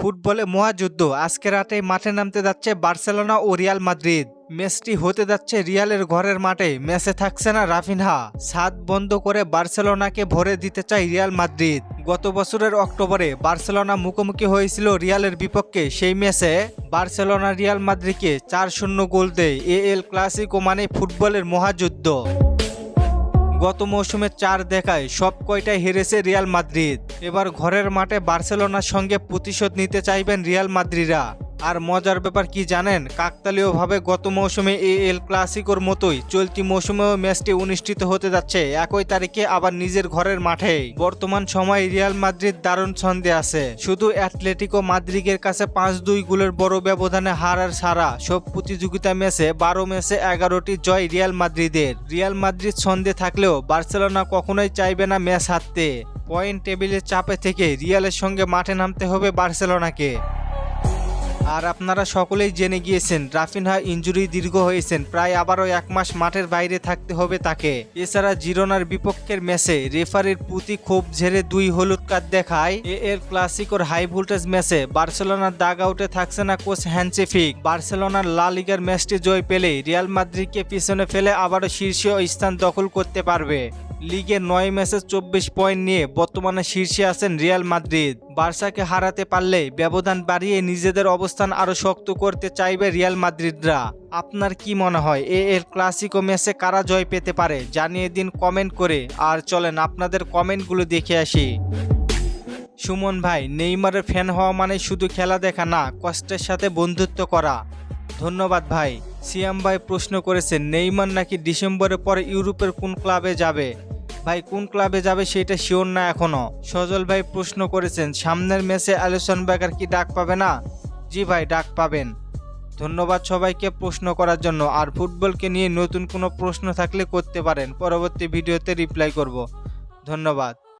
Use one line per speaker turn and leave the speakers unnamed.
ফুটবলে মহাযুদ্ধ। আজকে রাতে মাঠে নামতে যাচ্ছে বার্সেলোনা ও রিয়াল মাদ্রিদ। ম্যাচটি হতে যাচ্ছে রিয়ালের ঘরের মাঠে। ম্যাচে থাকছে না রাফিনহা। সাত বন্ধ করে বার্সেলোনাকে ভরে দিতে চায় রিয়াল মাদ্রিদ। গত বছরের অক্টোবরে বার্সেলোনা মুখোমুখি হয়েছিল রিয়ালের বিপক্ষে। সেই ম্যাচে বার্সেলোনা রিয়াল মাদ্রিদকে চার শূন্য গোল দেয় এ এল ক্লাসিকো মানে ফুটবলের মহাযুদ্ধ। গত মৌসুমে চার দেখায় সব কয়টাই হেরেছে রিয়াল মাদ্রিদ। এবার ঘরের মাঠে বার্সেলোনার সঙ্গে প্রতিশোধ নিতে চাইবেন রিয়াল মাদ্রিদরা। আর মজার ব্যাপার কি জানেন? কাকতালীয়ভাবে গত মৌসুমে এ এল ক্লাসিকোর মতোই চলতি মৌসুমেও ম্যাচটি অনুষ্ঠিত হতে যাচ্ছে। একই তারিখে আবার নিজের ঘরের মাঠে বর্তমান সময়ে রিয়াল মাদ্রিদ দারুণ ছন্দে আছে। শুধু অ্যাটলেটিকো মাদ্রিদের কাছে পাঁচ দুই গোলের বড় ব্যবধানে হারার সারা। সব প্রতিযোগিতা ম্যাচে বারো ম্যাচে এগারোটি জয় রিয়াল মাদ্রিদের। রিয়াল মাদ্রিদ ছন্দে থাকলেও বার্সেলোনা কখনোই চাইবে না ম্যাচ হারতে। পয়েন্ট টেবিলের চাপে থেকে রিয়ালের সঙ্গে মাঠে নামতে হবে বার্সেলোনাকে। আর আপনারা সকলেই জেনে গিয়েছেন রাফিনহা ইঞ্জুরি দীর্ঘ হয়েছেন, প্রায় আবারও এক মাস মাঠের বাইরে থাকতে হবে তাকে। এছাড়া জিরোনার বিপক্ষের ম্যাচে রেফারির প্রতি ক্ষোভ ঝেড়ে দুই হলুদ কার্ড দেখায়। এ এর ক্লাসিকোর হাই ভোল্টেজ ম্যাচে বার্সেলোনার দাগ আউটে থাকছে না কোচ হ্যান্সেফিক বার্সেলোনার লা লিগার ম্যাচটি জয় পেলে রিয়াল মাদ্রিদকে পিছনে ফেলে আবারও শীর্ষ স্থান দখল করতে পারবে। লিগে নয় ম্যাচে চব্বিশ পয়েন্ট নিয়ে বর্তমানে শীর্ষে আছেন রিয়াল মাদ্রিদ। বার্সাকে হারাতে পারলে ব্যবধান বাড়িয়ে নিজেদের অবস্থান আরও শক্ত করতে চাইবে রিয়াল মাদ্রিদরা। আপনার কি মনে হয়, এ এর ক্লাসিকো ম্যাচে কারা জয় পেতে পারে? জানিয়ে দিন কমেন্ট করে। আর চলেন আপনাদের কমেন্টগুলো দেখে আসি। সুমন ভাই, নেইমারের ফ্যান হওয়া মানে শুধু খেলা দেখা না, কষ্টের সাথে বন্ধুত্ব করা। ধন্যবাদ ভাই। সিয়াম ভাই প্রশ্ন করেছেন, নেইমার নাকি ডিসেম্বরের পরে ইউরোপের কোন ক্লাবে যাবে? ভাই, কোন ক্লাবে যাবে সেটা শিওর না এখনও। সজল ভাই প্রশ্ন করেছেন, সামনের ম্যাচে অ্যালিসন বেকার কি ডাক পাবে না? জি ভাই, ডাক পাবেন। ধন্যবাদ সবাইকে প্রশ্ন করার জন্য। আর ফুটবলকে নিয়ে নতুন কোনো প্রশ্ন থাকলে করতে পারেন। পরবর্তী ভিডিওতে রিপ্লাই করব। ধন্যবাদ।